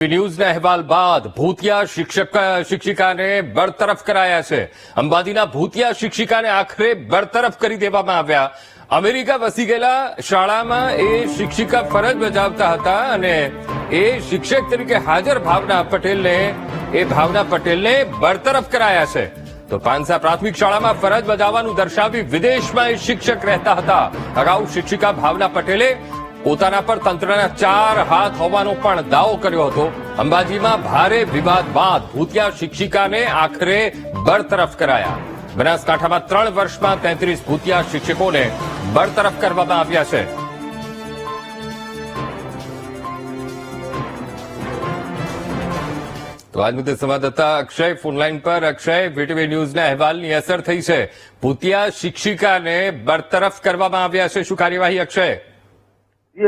ન્યૂઝના અહેવાલ બાદ ભૂતિયા શિક્ષક શિક્ષિકાને બરતરફ કરાયા છે. અંબાજીના ભૂતિયા શિક્ષિકાને આખરે બરતરફ કરી દેવામાં આવ્યા. અમેરિકા વસી ગયેલા શાળામાં એ શિક્ષિકા ફરજ બજાવતા હતા અને એ શિક્ષક તરીકે હાજર ભાવના પટેલને એ ભાવના પટેલને બરતરફ કરાયા છે. તો પાંસા પ્રાથમિક શાળામાં ફરજ બજાવવાનું દર્શાવી વિદેશમાં એ શિક્ષક રહેતા હતા. અગાઉ શિક્ષિકા ભાવના પટેલે પોતાના પર તંત્રના ચાર હાથ હોવાનો પણ દાવો કર્યો હતો. અંબાજીમાં ભારે વિવાદ બાદ ભૂતિયા શિક્ષિકાને આખરે બરતરફ કરાયા. બનાસકાંઠામાં ત્રણ વર્ષમાં તેત્રીસ ભૂતિયા શિક્ષકોને બરતરફ કરવામાં આવ્યા છે. તો આજ મુદ્દે સંવાદદાતા અક્ષય ફોનલાઈન પર. અક્ષય વીટીવી ન્યૂઝના અહેવાલની અસર થઈ છે. ભૂતિયા શિક્ષિકાને બરતરફ કરવામાં આવ્યા છે. શું કાર્યવાહી, અક્ષય?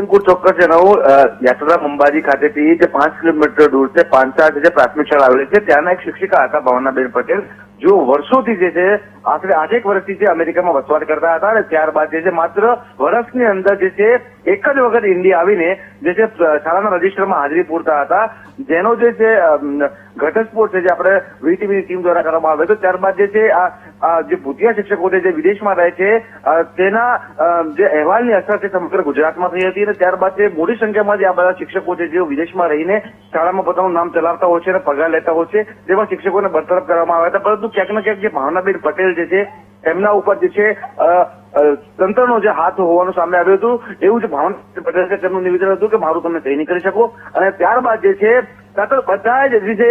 અંકુર ચોક્કસ જણાવું. યાત્રા અંબાજી ખાતેથી જે પાંચ કિલોમીટર દૂર છે પાંચા જે પ્રાથમિક શાળા આવેલી છે, ત્યાંના એક શિક્ષિકા હતા, ભાવનાબેન પટેલ જો વર્ષોથી જે છે આશરે આઠેક વર્ષથી જે અમેરિકામાં વસવાટ કરતા હતા અને ત્યારબાદ જે છે, માત્ર વર્ષની અંદર જે છે, એક જ વખત ઇન્ડિયા આવીને જે છે શાળાના રજીસ્ટરમાં હાજરી પૂરતા હતા. જેનો જે છે ઘટસ્ફોટ છે જે આપણે વીટીવીની ટીમ દ્વારા કરવામાં આવ્યો હતો. ત્યારબાદ જે છે જે ભૂતિયા શિક્ષકો જે વિદેશમાં રહે છે તેના જે અહેવાલની અસર છે સમગ્ર ગુજરાતમાં થઈ હતી અને ત્યારબાદ જે મોટી સંખ્યામાં જે આ બધા શિક્ષકો છે જેઓ વિદેશમાં રહીને શાળામાં પોતાનું નામ ચલાવતા હોય છે અને પગાર લેતા હોય છે, તેવા શિક્ષકોને બરતરફ કરવામાં આવ્યા હતા. પરંતુ ક્યાંક ને ક્યાંક જે ભાવનાબેન પટેલ જે છે એમના ઉપર જે છે તંત્રનો જે હાથ હોવાનું સામે આવ્યું હતું, એવું જ ભાવના પટેલ છે તેમનું નિવેદન હતું કે મારું તમે સહી નહીં કરી શકો. અને ત્યારબાદ જે છે તરત બધા જ જે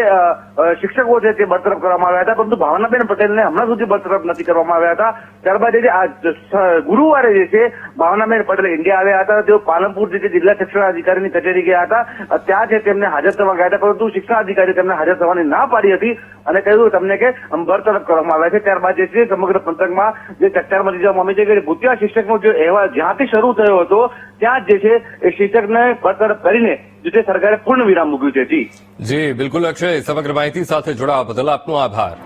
શિક્ષકો છે તે બરતરફ કરવામાં આવ્યા હતા, પરંતુ ભાવનાબેન પટેલને હમણાં સુધી બરતરફ નથી કરવામાં આવ્યા હતા. ત્યારબાદ જે આ ગુરુવારે જે છે, ભાવનાબેન પટેલ ઇન્ડિયા આવ્યા હતા, તેઓ પાલનપુર જે જિલ્લા શિક્ષણ અધિકારીની કચેરી ગયા હતા. ત્યાં છે તેમને હાજર થવા ગયા હતા, પરંતુ શિક્ષણ અધિકારી તેમને હાજર થવાની ના પાડી હતી અને કહ્યું તમને કે બરતરફ કરવામાં આવ્યા છે. ત્યારબાદ જે છે, સમગ્ર પંથકમાં જે ચર્ચામાં મચી જવા પામી છે કે ભૂતિયા શિક્ષકનો જે અહેવાલ જ્યાંથી શરૂ થયો હતો, ત્યાં જ જે છે, એ શિક્ષકને બરતરફ કરીને જે સરકારે પૂર્ણ વિરામ મૂક્યું છે. જી. જી, બિલકુલ અક્ષય, સમગ્ર માહિતી સાથે જોડાવા બદલ આપનો આભાર.